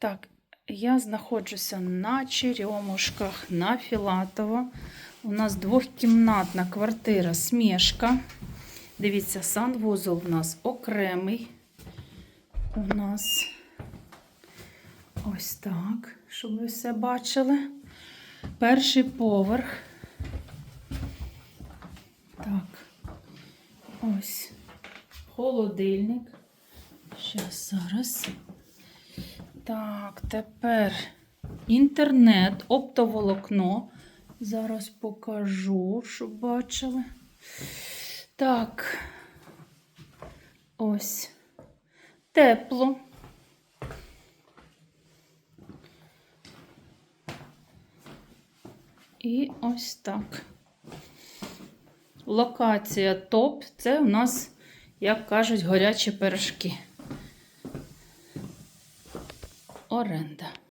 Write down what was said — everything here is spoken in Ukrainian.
Так, я знаходжуся на Черемушках на Філатово. У нас двохкімнатна квартира Смішка. Дивіться, санвузол у нас окремий. У нас ось так, щоб ви все бачили. Перший поверх. Так, ось холодильник. Щас, зараз. Так, тепер інтернет, оптоволокно. Зараз покажу, щоб бачили. Так. Ось. Тепло. І ось так. Локація топ. Це у нас, як кажуть, горячі пирожки оренда.